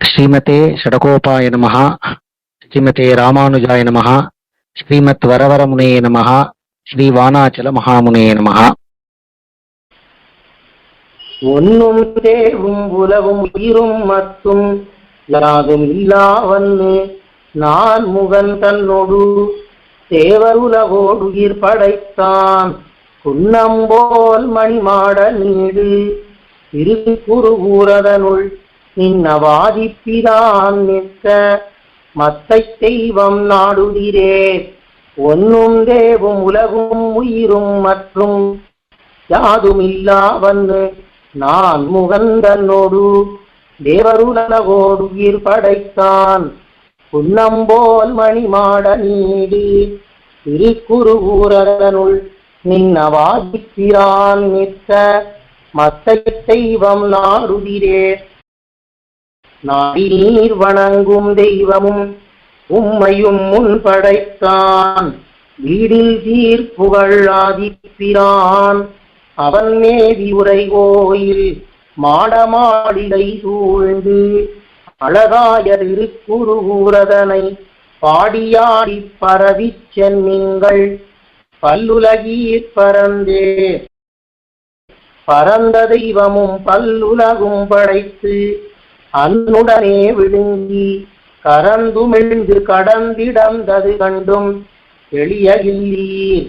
ஸ்ரீமதே ஷடகோபாய நமகா ஸ்ரீமதே ராமானுஜாய நமகா ஸ்ரீமத் வரவரமுனே நமகா ஸ்ரீ வானாச்சல மகாமுனே நமகா ஒன்னும் தேவும் உலவும் உயிரும் மத்தும் யாதும் இல்லாவன்னு நான் முகன் தன்னொடு உலவோடு உயிர் படைத்தான் குன்னம்போல் மணிமாட நீடு திருக்குறு ஊரதனுள் நின்னவாதிப்பிதான் நிற்க மத்தை தெய்வம் நாடுதிரே. ஒன்னும் தேவும் உலகும் உயிரும் மற்றும் யாதும் வந்து நான் முகந்தன்னோடு தேவருலகோடு உயிர் படைத்தான் புன்னம்போல் மணிமாட நீடி திருக்குறு ஊரனுள் நின்னவாதிப்பிரான் நிற்க மத்தை தெய்வம் நாடுதிரே. நாடி நீர் வணங்கும் தெய்வமும் உம்மையும் முன் படைத்தான் வீடில் தீர்ப்புகள் ஆதிப்பிரான். அவன் மேவி உரை கோயில் மாடமாடிலை சூழ்ந்து அழகாய திருக்குறுகூரதனை பாடியாடி பரவிச் சென்னிங்கள். பல்லுலகீர் பரந்தே. பரந்த தெய்வமும் பல்லுலகும் படைத்து அன்னுடனே விழுங்கி கரந்துமிழ்ந்து கடந்திடந்தது கண்டும் எளிய இல்லீர்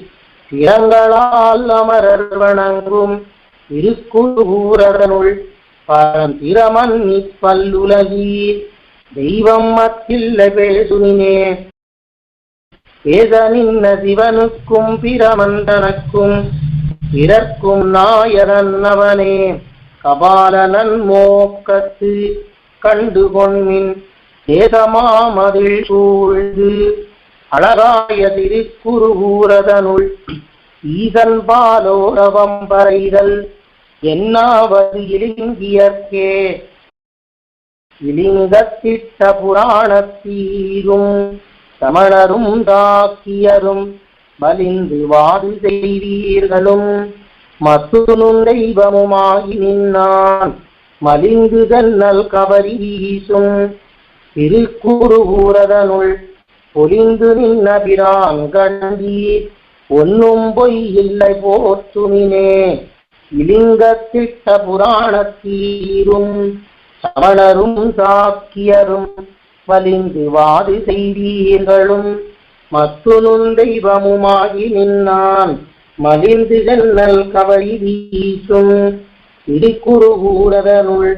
திறங்களால் அமரர் வணங்கும் திருக்குறூரனுள் பரந்திரமன் பல்லுலகீர் தெய்வம் மத்தில்ல பேசுனினே பேச நின்ன சிவனுக்கும் பிரமந்தனக்கும் பிறர்க்கும் நாயரன் அவனே. கபாலனன் மோக்கத்து கண்டு கொண்மின் தேசமாமதில் சூழ்ந்து அழகாய திருக்குறுகூரதனுள் ஈசன் பாலோரவம் பறைதல் என்னாவது இலிங்கியற்கே இலிங்கத்திட்ட புராணத்தீரும் சமணரும் தாக்கியரும் மலிந்து வாது செய்வீர்களும் மத்துனும் தெய்வமுமாகி நின்னான். மலிந்துதல் தன்னல் கவரி வீசும் திருக்குறுகூரதனுள் பொலிந்து நின்ன கண்டீர் ஒன்னும் பொய் இல்லை போற்றுமினே. இலிங்கத்திட்ட புராணத்தீரும் சமணரும் சாக்கியரும் வலிந்து வாது செய்தீர்களும் மத்துனும் தெய்வமுமாகி நின்னான் மலிந்து ஜன்னல் கவரி வீசும் திருக்குறுகூரதனுள்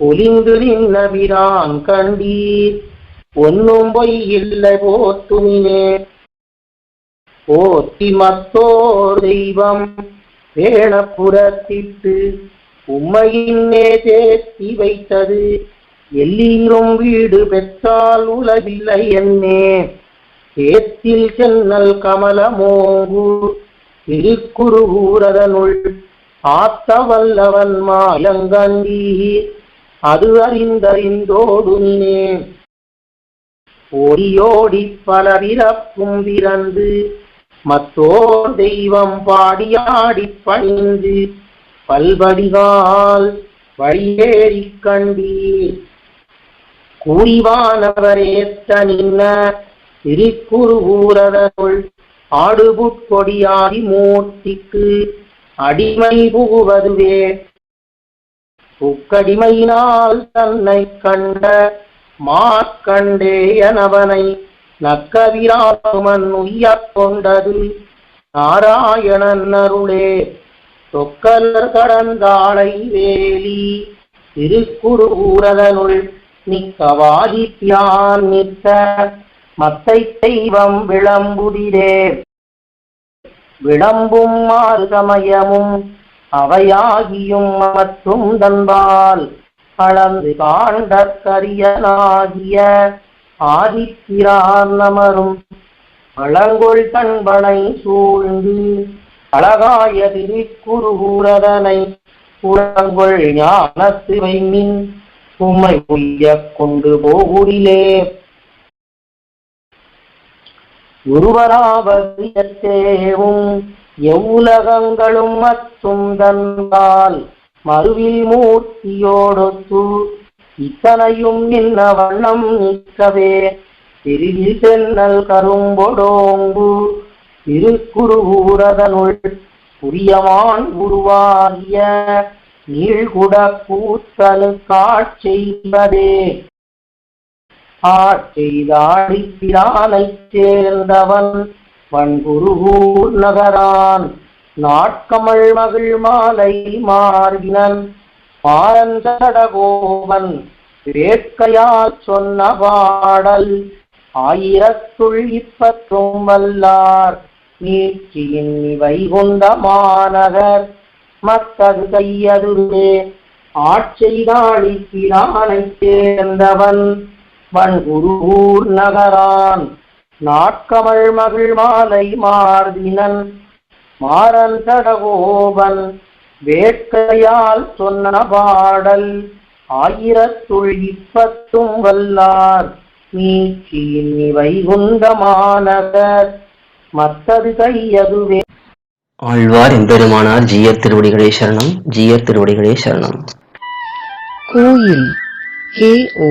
பொலிந்து நின்னபிரான் கண்டீர். ஒன்னும் பொய் இல்லை போத்துமினே போத்தி மத்தோர் தெய்வம் வேணப்புறத்திட்டு உம்மையின்னே தேத்தி வைத்தது. எல்லீரும் வீடு பெற்றால் உலகில்லை என்னே. சேத்தில் சென்னல் கமலமோங்கு. திருக்குறுகூரதனுள் ஆத்த வல்லவன் மாயங்கண்டி அது அறிந்தறிந்தோடுனே ஓடியோடி பல பிறப்பும் பிறந்து மத்தோர் தெய்வம் பாடியாடி பணிந்து பல்படிகால் வழியேறி கண்டீர். கூறிவானவரேத்த நின்ன திருக்குறுகூரதனுள் ஆடுபுட்கொடியாடி மூர்த்திக்கு அடிமை புகுவதுவே. புக்கடிமையினால் தன்னை கண்ட மாற்கண்டேயனவனை நக்கவிராமன் உய்யக் கொண்டது. நாராயணன் அருளே தொக்கலர் கடந்தாளை வேலி திருக்குறுகூரதனுள் நிக்கவாதித்யான் நிற்க மத்தை தெய்வம் விளம்புதிரே. விளம்பும் மாறு அவையாகியும் மற்றும் தன்பால் அளந்து காண்டற்கரியனாகிய ஆதித்திரார் நமரும் பழங்கொள் கண்பனை சூழ்ந்து அழகாய திருக்குறுகூரதனை புறங்கொள் ஞானத்து மின் உம்மை உய்யக் கொண்டு போகுடிலே. ஒருவராவதியத்தேவும் எவ்வுலகங்களும் மத்தும் தன்பால் மறுவில் மூர்த்தியோடொத்து இத்தனையும் நின்ன வண்ணம் நிற்கவே. திருவில் சென்னல் கரும்பொடோங்கு திருக்குருவூரதனுள் புரியமான் உருவாகிய நீழ்குட கூத்தனு காட்செய்வதே ஆட்செய்தாடிப் சேர்ந்தவன் வன்குருகூர் நகரான். நாட்கமள் மகிழ் மாலை மார்பினன் பாரந்தடகோவன் வேட்கையால் சொன்ன பாடல் ஆயிரத்துள் இப்பத்தும் வல்லார். நீட்சியின் இவை கொண்ட மாநகர் மத்தது கையதுவே ஆட்செய்தாளி சேர்ந்தவன் வன்குருகூர் நகரான். நாட்கமள் மகிழ் மாலை மார்பினன் மாறன் தடகோபன் வேட்கையால் சொன்ன பாடல். ஆயிரத்துள் இப்பத்தும் வல்லார் நீச்சியின் இவை குண்டமாநகர் மத்தது கையதுவே. ஆழ்வார் எம்பெருமானார் ஜீயர் திருவடிகளே சரணம் ஜீயர் திருவடிகளே சரணம். கோயில் KO